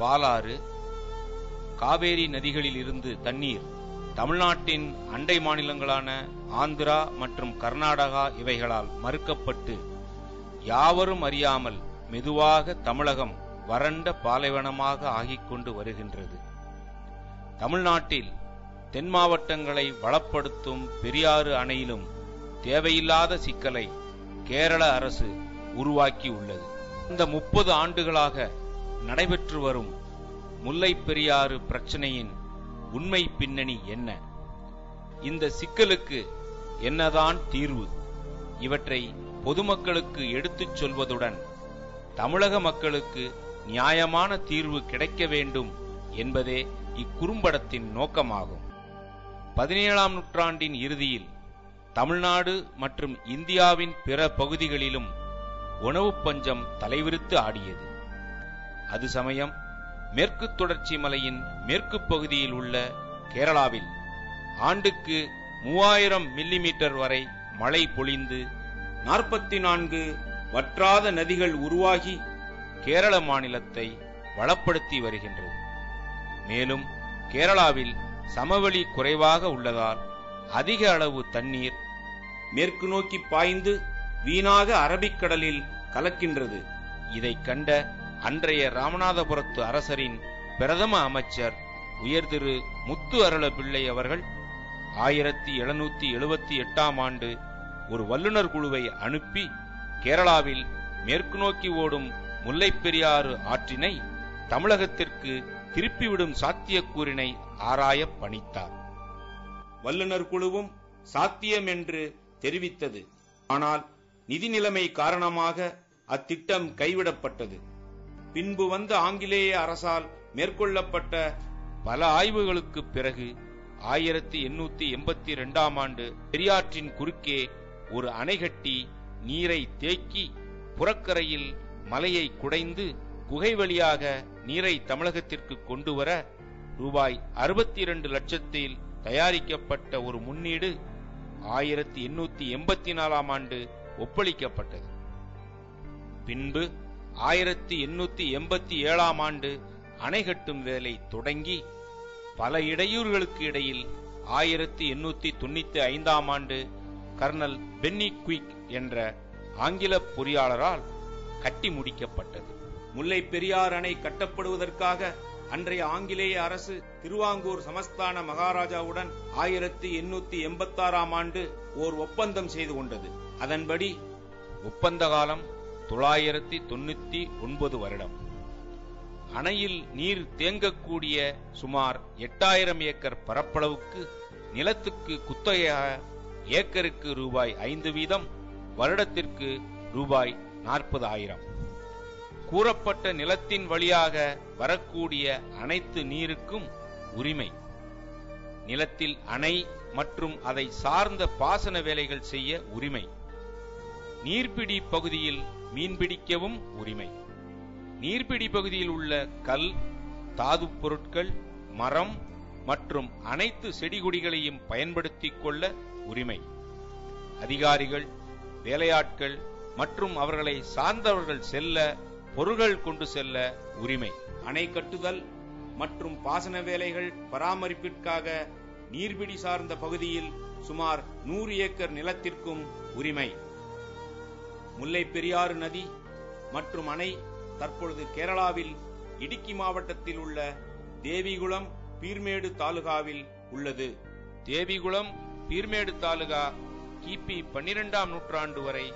பாலாறு காவேரி நதிகளில் இருந்து தண்ணீர் தமிழ்நாட்டின் அண்டை மாநிலங்களான ஆந்திரா மற்றும் கர்நாடகா இவைகளால் மறுக்கப்பட்டு யாவரும் அறியாமல் மெதுவாக தமிழகம் வறண்ட பாலைவனமாக ஆகிக் கொண்டு வருகின்றது. தமிழ்நாட்டில் தென் மாவட்டங்களை வளப்படுத்தும் பெரியாறு அணையிலும் தேவையில்லாத சிக்கலை கேரள அரசு உருவாக்கி உள்ளது இந்த முப்பது ஆண்டுகளாக நடைபெற்று வரும் முல்லை பெரியாறு பிரச்சனையின் உண்மை பின்னணி என்ன? இந்த சிக்கலுக்கு என்னதான் தீர்வு? இவற்றை பொதுமக்களுக்கு எடுத்துச் சொல்வதுடன் தமிழக மக்களுக்கு நியாயமான தீர்வு கிடைக்க வேண்டும் என்பதே இக்குறும்படத்தின் நோக்கமாகும். பதினேழாம் நூற்றாண்டின் இறுதியில் தமிழ்நாடு மற்றும் இந்தியாவின் பிற பகுதிகளிலும் உணவுப் பஞ்சம் தலைவிரித்து ஆடியது. அது சமயம் மேற்கு தொடர்ச்சி மலையின் மேற்கு பகுதியில் உள்ள கேரளாவில் ஆண்டுக்கு மூவாயிரம் மில்லிமீட்டர் வரை மழை பொழிந்து நாற்பத்தி நான்கு வற்றாத நதிகள் உருவாகி கேரள மாநிலத்தை வளப்படுத்தி வருகின்றது. மேலும் கேரளாவில் சமவெளி குறைவாக உள்ளதால் அதிக அளவு தண்ணீர் மேற்கு நோக்கி பாய்ந்து வீணாக அரபிக்கடலில் கலக்கின்றது. இதைக் கண்ட அன்றைய ராமநாதபுரத்து அரசரின் பிரதம அமைச்சர் உயர்திரு முத்து அருள பிள்ளை அவர்கள் ஆயிரத்தி எழுநூத்தி எழுபத்தி எட்டாம் ஆண்டு ஒரு வல்லுநர் குழுவை அனுப்பி கேரளாவில் மேற்கு நோக்கி ஓடும் முல்லைப்பெரியாறு ஆற்றினை தமிழகத்திற்கு திருப்பிவிடும் சாத்தியக்கூறினை ஆராயப் பணித்தார். வல்லுநர் குழுவும் சாத்தியம் என்று தெரிவித்தது. ஆனால் நிதி நிலைமை காரணமாக அத்திட்டம் கைவிடப்பட்டது. பின்பு வந்த ஆங்கிலேய அரசால் மேற்கொள்ளப்பட்ட பல ஆய்வுகளுக்கு பிறகு ஆயிரத்தி எண்ணூத்தி எண்பத்தி இரண்டாம் ஆண்டு பெரியாற்றின் குறுக்கே ஒரு அணை கட்டி நீரை தேக்கி புறக்கரையில் மலையை குடைந்து குகை வழியாக நீரை தமிழகத்திற்கு கொண்டு வர ரூபாய் அறுபத்தி இரண்டு லட்சத்தில் தயாரிக்கப்பட்ட ஒரு முன்னீடு ஆயிரத்தி எண்ணூத்தி எண்பத்தி நாலாம் ஆண்டு ஒப்பளிக்கப்பட்டது. பின்பு ஆயிரத்தி எண்ணூத்தி எண்பத்தி ஏழாம் ஆண்டு அணை கட்டும் வேலை தொடங்கி பல இடையூறுகளுக்கு இடையில் ஆயிரத்தி எண்ணூத்தி தொண்ணூத்தி ஐந்தாம் ஆண்டு கர்னல் பென்னி குயிக் என்ற ஆங்கில பொறியாளரால் கட்டி முடிக்கப்பட்டது. முல்லை பெரியார் அணை கட்டப்படுவதற்காக அன்றைய ஆங்கிலேய அரசு திருவாங்கூர் சமஸ்தான மகாராஜாவுடன் ஆயிரத்தி எண்ணூத்தி எண்பத்தாறாம் ஆண்டு ஓர் ஒப்பந்தம் செய்து கொண்டது. அதன்படி ஒப்பந்த காலம் தொள்ளாயிரத்தி தொண்ணூத்தி ஒன்பது வருடம். அணையில் நீர் தேங்கக்கூடிய சுமார் எட்டாயிரம் ஏக்கர் பரப்பளவுக்கு நிலத்துக்கு குத்தகையாக ஏக்கருக்கு ரூபாய் ஐந்து வீதம் வருடத்திற்கு ரூபாய் நாற்பது ஆயிரம் கூறப்பட்ட நிலத்தின் வழியாக வரக்கூடிய அனைத்து நீருக்கும் உரிமை. நிலத்தில் அணை மற்றும் அதை சார்ந்த பாசன வேலைகள் செய்ய உரிமை. நீர்பிடி பகுதியில் மீன்பிடிக்கவும் உரிமை. நீர்பிடி பகுதியில் உள்ள கல் தாதுப் பொருட்கள் மரம் மற்றும் அனைத்து செடிகொடிகளையும் பயன்படுத்திக் கொள்ள உரிமை. அதிகாரிகள் வேலையாட்கள் மற்றும் அவர்களை சார்ந்தவர்கள் செல்ல பொருள்கள் கொண்டு செல்ல உரிமை. அணை கட்டுதல் மற்றும் பாசன வேலைகள் பராமரிப்பிற்காக நீர்பிடி சார்ந்த பகுதியில் சுமார் நூறு ஏக்கர் நிலத்திற்கும் உரிமை. முல்லை பெரியாறு நதி மற்றும் அணை தற்பொழுது கேரளாவில் இடுக்கி மாவட்டத்தில் உள்ள தேவிகுளம் பீர்மேடு தாலுகாவில் உள்ளது. தேவிகுளம் பீர்மேடு தாலுகா கிபி பன்னிரெண்டாம் நூற்றாண்டு வரை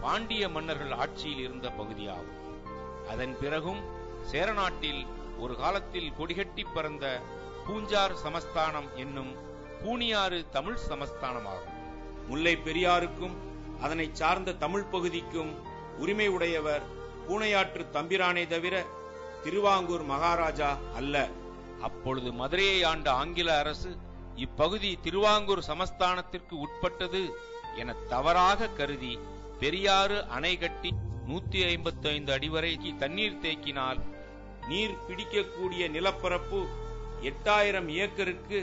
பாண்டிய மன்னர்கள் ஆட்சியில் இருந்த பகுதியாகும். அதன் பிறகும் சேரநாட்டில் ஒரு காலத்தில் கொடிகட்டி பறந்த பூஞ்சார் சமஸ்தானம் என்னும் பூனியாறு தமிழ் சமஸ்தானமாகும். முல்லை பெரியாருக்கும் அதனை சார்ந்த தமிழ் பகுதிக்கும் உரிமை உடையவர் பூனையாற்று தம்பிரானே தவிர திருவாங்கூர் மகாராஜா அல்ல. அப்பொழுது மதுரையை ஆண்ட ஆங்கில அரசு இப்பகுதி திருவாங்கூர் சமஸ்தானத்திற்கு உட்பட்டது என தவறாக கருதி பெரியாறு அணை கட்டி நூத்தி ஐம்பத்தி ஐந்து அடி வரைக்கு தண்ணீர் தேக்கினால் நீர் பிடிக்கக்கூடிய நிலப்பரப்பு எட்டாயிரம் ஏக்கருக்கு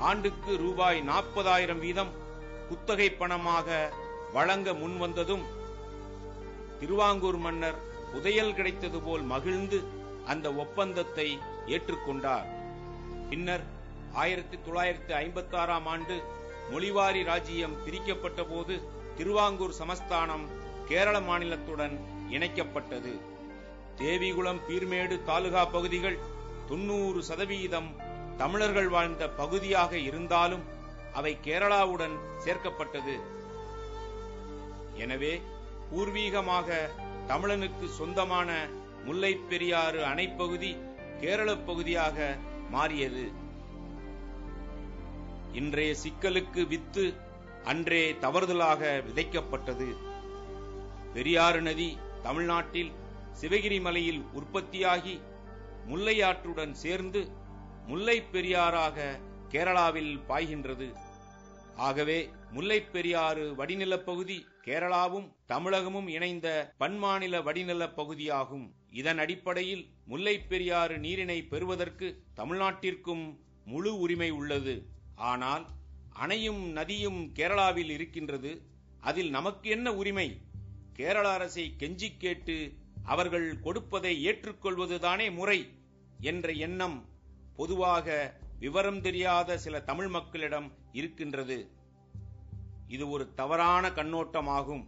ஆண்டுக்கு ரூபாய் நாற்பதாயிரம் வீதம் குத்தகை பணமாக வழங்க முன்வந்ததும் திருவாங்கூர் மன்னர் புதையல் கிடைத்தது போல் மகிழ்ந்து அந்த ஒப்பந்தத்தை ஏற்றுக்கொண்டார். பின்னர் ஆயிரத்தி தொள்ளாயிரத்தி ஐம்பத்தி ஆறாம் ஆண்டு மொழிவாரி ராஜ்யம் பிரிக்கப்பட்ட போது திருவாங்கூர் சமஸ்தானம் கேரள மாநிலத்துடன் இணைக்கப்பட்டது. தேவிகுளம் பீர்மேடு தாலுகா பகுதிகள் தொண்ணூறு சதவீதம் தமிழர்கள் வாழ்ந்த பகுதியாக இருந்தாலும் அவை கேரளாவுடன் சேர்க்கப்பட்டது. எனவே பூர்வீகமாக தமிழனுக்கு சொந்தமான முல்லைப் பெரியாறு அணைப்பகுதி கேரளப் பகுதியாக மாறியது. இன்றைய சிக்கலுக்கு வித்து அன்றே தவறுதலாக விதைக்கப்பட்டது. பெரியாறு நதி தமிழ்நாட்டில் சிவகிரி மலையில் உற்பத்தியாகி முல்லையாற்றுடன் சேர்ந்து முல்லைப் பெரியாறாக கேரளாவில் பாய்கின்றது. ஆகவே முல்லைப் பெரியாறு வடிநிலப்பகுதி பகுதி கேரளாவும் தமிழகமும் இணைந்த பன்மாநில வடிநிலப் பகுதியாகும். இதன் அடிப்படையில் முல்லைப் பெரியாறு நீரினை பெறுவதற்கு தமிழ்நாட்டிற்கும் முழு உரிமை உள்ளது. ஆனால் அணையும் நதியும் கேரளாவில் இருக்கின்றது. அதில் நமக்கு என்ன உரிமை? கேரள அரசை கெஞ்சி கேட்டு அவர்கள் கொடுப்பதை ஏற்றுக்கொள்வதுதானே முறை என்ற எண்ணம் பொதுவாக விவரம் தெரியாத சில தமிழ் மக்களிடம் இருக்கின்றது. இது ஒரு தவறான கண்ணோட்டமாகும்.